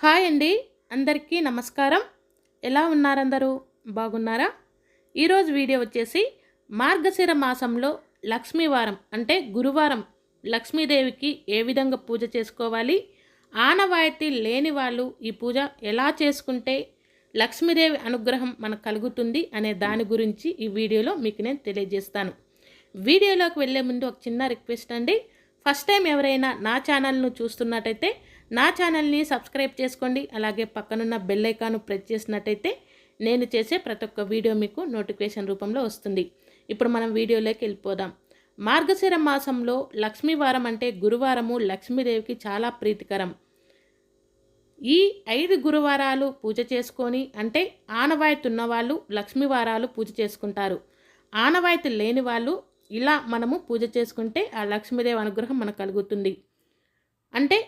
Hi అండి. అందరికీ నమస్కారం. ఎలా ఉన్నారందరూ? బాగున్నారా? ఈరోజు వీడియో వచ్చేసి మార్గశిర మాసంలో లక్ష్మీవారం అంటే గురువారం లక్ష్మీదేవికి ఏ విధంగా పూజ చేసుకోవాలి? ఆనవాయితీ లేని వాళ్ళు ఈ పూజ ఎలా చేసుకుంటే లక్ష్మీదేవి అనుగ్రహం మనకు కలుగుతుంది అనే దాని గురించి ఈ వీడియోలో మీకు నేను తెలియజేస్తాను. వీడియోలోకి వెళ్ళే ముందు ఒక చిన్న రిక్వెస్ట్ అండి. ఫస్ట్ టైం ఎవరైనా నా ఛానల్ను చూస్తున్నట్టయితే నా ఛానల్ని సబ్స్క్రైబ్ చేసుకోండి. అలాగే పక్కనున్న బెల్ ఐకాను ప్రెస్ చేసినట్టయితే నేను చేసే ప్రతి ఒక్క వీడియో మీకు నోటిఫికేషన్ రూపంలో వస్తుంది. ఇప్పుడు మనం వీడియోలోకి వెళ్ళిపోదాం. మార్గశిర మాసంలో లక్ష్మీవారం అంటే గురువారము లక్ష్మీదేవికి చాలా ప్రీతికరం. ఈ ఐదు గురువారాలు పూజ చేసుకొని అంటే ఆనవాయితీ ఉన్నవాళ్ళు లక్ష్మీవారాలు పూజ చేసుకుంటారు. ఆనవాయితీ లేని వాళ్ళు ఇలా మనము పూజ చేసుకుంటే ఆ లక్ష్మీదేవి అనుగ్రహం మనకు కలుగుతుంది. అంటే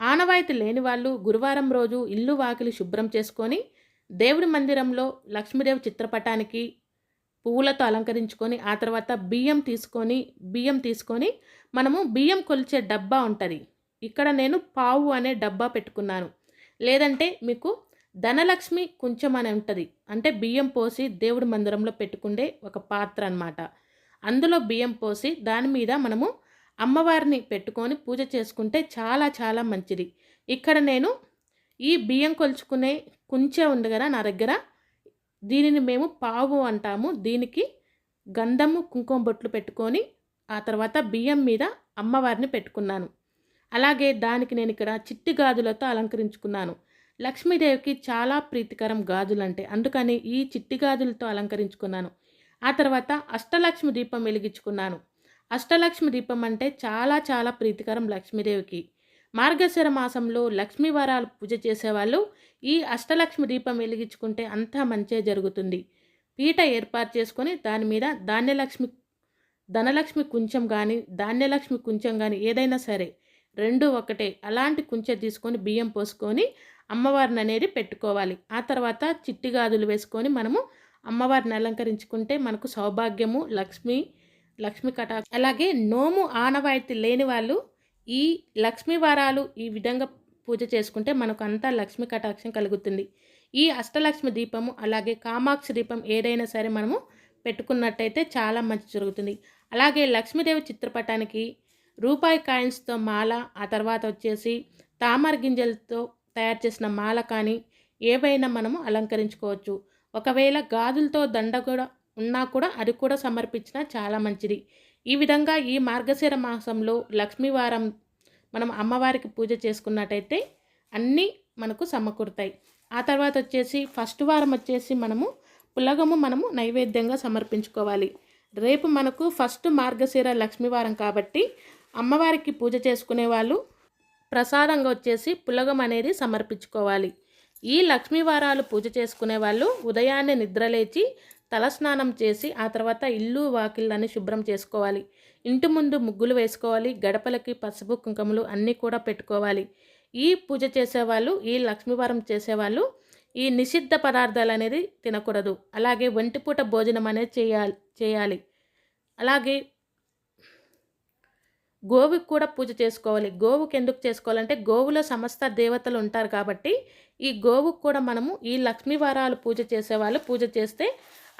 ఆనవాయితీ లేని వాళ్ళు గురువారం రోజు ఇల్లు వాకిలి శుభ్రం చేసుకొని దేవుడి మందిరంలో లక్ష్మీదేవి చిత్రపటానికి పువ్వులతో అలంకరించుకొని ఆ తర్వాత బియ్యం తీసుకొని బియ్యం తీసుకొని మనము బియ్యం కొలిచే డబ్బా ఉంటుంది. ఇక్కడ నేను పావు అనే డబ్బా పెట్టుకున్నాను. లేదంటే మీకు ధనలక్ష్మి కొంచెం అని ఉంటుంది. అంటే బియ్యం పోసి దేవుడి మందిరంలో పెట్టుకుండే ఒక పాత్ర అన్నమాట. అందులో బియ్యం పోసి దాని మీద మనము అమ్మవారిని పెట్టుకొని పూజ చేసుకుంటే చాలా చాలా మంచిది. ఇక్కడ నేను ఈ బియ్యం కొలుచుకునే కుంచె ఉంది కదా నా దగ్గర దీనిని మేము పావు అంటాము. దీనికి గంధము కుంకుమ బొట్లు పెట్టుకొని ఆ తర్వాత బియ్యం మీద అమ్మవారిని పెట్టుకున్నాను. అలాగే దానికి నేను ఇక్కడ చిట్టి గాజులతో అలంకరించుకున్నాను. లక్ష్మీదేవికి చాలా ప్రీతికరం గాజులంటే అందుకని ఈ చిట్టి గాజులతో అలంకరించుకున్నాను. ఆ తర్వాత అష్టలక్ష్మి దీపం వెలిగించుకున్నాను. అష్టలక్ష్మి దీపం అంటే చాలా చాలా ప్రీతికరం లక్ష్మీదేవికి. మార్గశిర మాసంలో లక్ష్మీ వారాలు పూజ చేసేవాళ్ళు ఈ అష్టలక్ష్మి దీపం వెలిగించుకుంటే అంతా మంచే జరుగుతుంది. పీట ఏర్పాటు చేసుకొని దాని మీద ధాన్యలక్ష్మి ధనలక్ష్మి కుంచెం కానీ ధాన్యలక్ష్మి కుంచెం కానీ ఏదైనా సరే రెండు ఒకటే అలాంటి కుంచె తీసుకొని బియ్యం పోసుకొని అమ్మవారిని అనేది పెట్టుకోవాలి. ఆ తర్వాత చిట్టి గాజులు వేసుకొని మనము అమ్మవారిని అలంకరించుకుంటే మనకు సౌభాగ్యము లక్ష్మి లక్ష్మి కటాక్ష. అలాగే నోము ఆనవాయితీ లేని వాళ్ళు ఈ లక్ష్మీ వారాలు ఈ విధంగా పూజ చేసుకుంటే మనకు అంతా లక్ష్మి కటాక్షం కలుగుతుంది. ఈ అష్టలక్ష్మి దీపము అలాగే కామాక్షి దీపం ఏదైనా సరే మనము పెట్టుకున్నట్టయితే చాలా మంచి జరుగుతుంది. అలాగే లక్ష్మీదేవి చిత్రపటానికి రూపాయి కాయిన్స్తో మాల ఆ తర్వాత వచ్చేసి తామర గింజలతో తయారు చేసిన మాల కానీ ఏవైనా మనము అలంకరించుకోవచ్చు. ఒకవేళ గాజులతో దండ కూడా ఉన్నా కూడా అది కూడా సమర్పించినా చాలా మంచిది. ఈ విధంగా ఈ మార్గశిర మాసంలో లక్ష్మీవారం మనం అమ్మవారికి పూజ చేసుకున్నట్టయితే అన్నీ మనకు సమకూరుతాయి. ఆ తర్వాత వచ్చేసి ఫస్ట్ వారం వచ్చేసి మనము పులగము మనము నైవేద్యంగా సమర్పించుకోవాలి. రేపు మనకు ఫస్ట్ మార్గశిర లక్ష్మీవారం కాబట్టి అమ్మవారికి పూజ చేసుకునే వాళ్ళు ప్రసాదంగా వచ్చేసి పులగం అనేది సమర్పించుకోవాలి. ఈ లక్ష్మీవారాలు పూజ చేసుకునే వాళ్ళు ఉదయాన్నే నిద్రలేచి తలస్నానం చేసి ఆ తర్వాత ఇల్లు వాకిళ్ళని శుభ్రం చేసుకోవాలి. ఇంటి ముందు ముగ్గులు వేసుకోవాలి గడపలకి పసుపు కుంకుమలు అన్నీ కూడా పెట్టుకోవాలి. ఈ పూజ చేసేవాళ్ళు ఈ లక్ష్మీవారం చేసేవాళ్ళు ఈ నిషిద్ధ పదార్థాలు అనేది తినకూడదు. అలాగే ఒంటిపూట భోజనం అనేది చేయాలి చేయాలి. అలాగే గోవుకి కూడా పూజ చేసుకోవాలి. గోవుకి ఎందుకు చేసుకోవాలంటే గోవులో సమస్త దేవతలు ఉంటారు కాబట్టి ఈ గోవుకు కూడా మనము ఈ లక్ష్మీవారాలు పూజ చేసేవాళ్ళు పూజ చేస్తే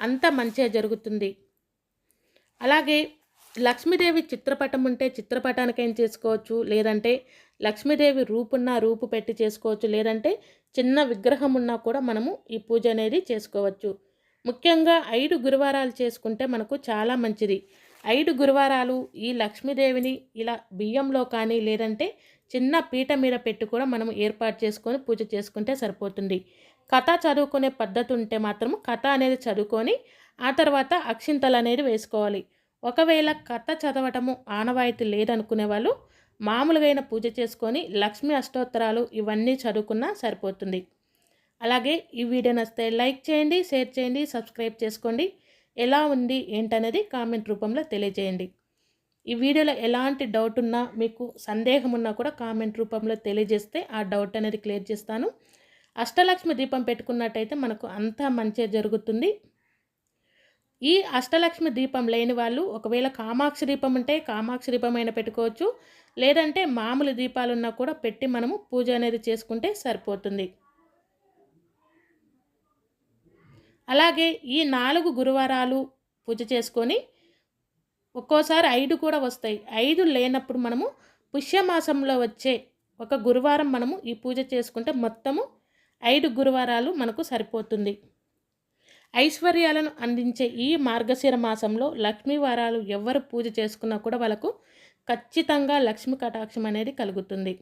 అంత మంచిగా జరుగుతుంది. అలాగే లక్ష్మీదేవి చిత్రపటం ఉంటే చిత్రపటానికైనా చేసుకోవచ్చు. లేదంటే లక్ష్మీదేవి రూపున్న రూపు పెట్టి చేసుకోవచ్చు. లేదంటే చిన్న విగ్రహం ఉన్నా కూడా మనము ఈ పూజ అనేది చేసుకోవచ్చు. ముఖ్యంగా ఐదు గురువారాలు చేసుకుంటే మనకు చాలా మంచిది. ఐదు గురువారాలు ఈ లక్ష్మీదేవిని ఇలా బియ్యంలో కానీ లేదంటే చిన్న పీట మీద పెట్టి కూడా మనం ఏర్పాటు చేసుకొని పూజ చేసుకుంటే సరిపోతుంది. కథ చదువుకునే పద్ధతి ఉంటే మాత్రం కథ అనేది చదువుకొని ఆ తర్వాత అక్షింతలు అనేది వేసుకోవాలి. ఒకవేళ కథ చదవటము ఆనవాయితీ లేదనుకునే వాళ్ళు మామూలుగా పూజ చేసుకొని లక్ష్మీ అష్టోత్తరాలు ఇవన్నీ చదువుకున్నా సరిపోతుంది. అలాగే ఈ వీడియో నచ్చితే లైక్ చేయండి షేర్ చేయండి సబ్స్క్రైబ్ చేసుకోండి. ఎలా ఉంది ఏంటనేది కామెంట్ రూపంలో తెలియజేయండి. ఈ వీడియోలో ఎలాంటి డౌట్ ఉన్నా మీకు సందేహం ఉన్నా కూడా కామెంట్ రూపంలో తెలియజేస్తే ఆ డౌట్ అనేది క్లియర్ చేస్తాను. అష్టలక్ష్మి దీపం పెట్టుకున్నట్టయితే మనకు అంతా మంచిగా జరుగుతుంది. ఈ అష్టలక్ష్మి దీపం లేని వాళ్ళు ఒకవేళ కామాక్షి దీపం ఉంటే కామాక్షి దీపం అయినా పెట్టుకోవచ్చు. లేదంటే మామూలు దీపాలున్నా కూడా పెట్టి మనము పూజ అనేది చేసుకుంటే సరిపోతుంది. అలాగే ఈ నాలుగు గురువారాలు పూజ చేసుకొని ఒక్కోసారి ఐదు కూడా వస్తాయి. ఐదు లేనప్పుడు మనము పుష్యమాసంలో వచ్చే ఒక గురువారం మనము ఈ పూజ చేసుకుంటే మొత్తము ఐదు గురువారాలు మనకు సరిపోతుంది. ఐశ్వర్యాలను అందించే ఈ మార్గశిర మాసంలో లక్ష్మీ వారాలు ఎవరు పూజ చేసుకున్నా కూడా వాళ్ళకు ఖచ్చితంగా లక్ష్మి కటాక్షం అనేది కలుగుతుంది.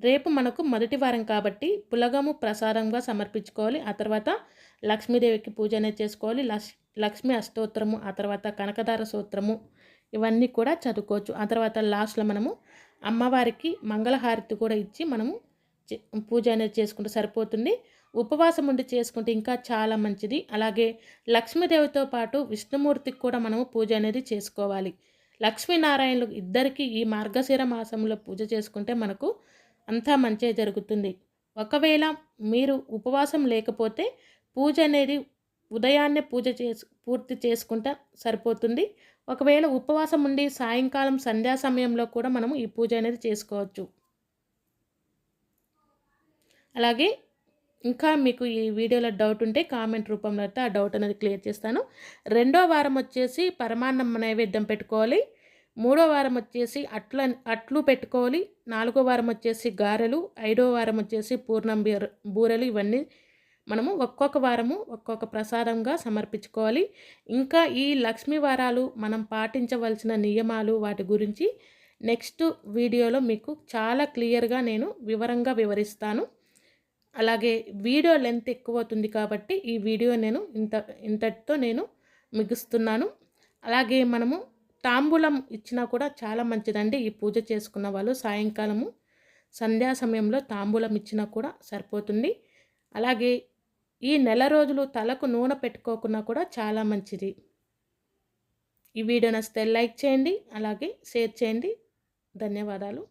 రేపు మనకు మొదటి వారం కాబట్టి పులగము ప్రసాదంగా సమర్పించుకోవాలి. ఆ తర్వాత లక్ష్మీదేవికి పూజ అనేది చేసుకోవాలి. లక్ష్ లక్ష్మీ అష్టోత్తరము ఆ తర్వాత కనకదార సూత్రము ఇవన్నీ కూడా చదువుకోవచ్చు. ఆ తర్వాత లాస్ట్లో మనము అమ్మవారికి మంగళహారతి కూడా ఇచ్చి మనము పూజ అనేది చేసుకుంటే సరిపోతుంది. ఉపవాసం ఉండి చేసుకుంటే ఇంకా చాలా మంచిది. అలాగే లక్ష్మీదేవితో పాటు విష్ణుమూర్తికి కూడా మనము పూజ అనేది చేసుకోవాలి. లక్ష్మీనారాయణులు ఇద్దరికి ఈ మార్గశిర మాసంలో పూజ చేసుకుంటే మనకు అంతా మంచి జరుగుతుంది. ఒకవేళ మీరు ఉపవాసం లేకపోతే పూజ అనేది ఉదయాన్నే పూజ చేసు పూర్తి చేసుకుంటే సరిపోతుంది. ఒకవేళ ఉపవాసం ఉండి సాయంకాలం సంధ్యా సమయంలో కూడా మనము ఈ పూజ అనేది చేసుకోవచ్చు. అలాగే ఇంకా మీకు ఈ వీడియోలో డౌట్ ఉంటే కామెంట్ రూపంలో అయితే ఆ డౌట్ అనేది క్లియర్ చేస్తాను. రెండో వారం వచ్చేసి పరమాన్నం నైవేద్యం పెట్టుకోవాలి. మూడో వారం వచ్చేసి అట్ల అట్లు పెట్టుకోవాలి. నాలుగో వారం వచ్చేసి గారెలు. ఐదో వారం వచ్చేసి పూర్ణం బూరెలు ఇవన్నీ మనము ఒక్కొక్క వారము ఒక్కొక్క ప్రసాదంగా సమర్పించుకోవాలి. ఇంకా ఈ లక్ష్మీ వారాలు మనం పాటించవలసిన నియమాలు వాటి గురించి నెక్స్ట్ వీడియోలో మీకు చాలా క్లియర్గా నేను వివరంగా వివరిస్తాను. అలాగే వీడియో లెంత్ ఎక్కువ అవుతుంది కాబట్టి ఈ వీడియో నేను ఇంత ఇంతటితో నేను మిగుస్తున్నాను. అలాగే మనము తాంబూలం ఇచ్చినా కూడా చాలా మంచిదండి. ఈ పూజ చేసుకున్న వాళ్ళు సాయంకాలము సంధ్యా సమయంలో తాంబూలం ఇచ్చినా కూడా సరిపోతుంది. అలాగే ఈ నెల రోజులు తలకు నూనె పెట్టుకోకున్నా కూడా చాలా మంచిది. ఈ వీడియో నచ్చితే లైక్ చేయండి అలాగే షేర్ చేయండి. ధన్యవాదాలు.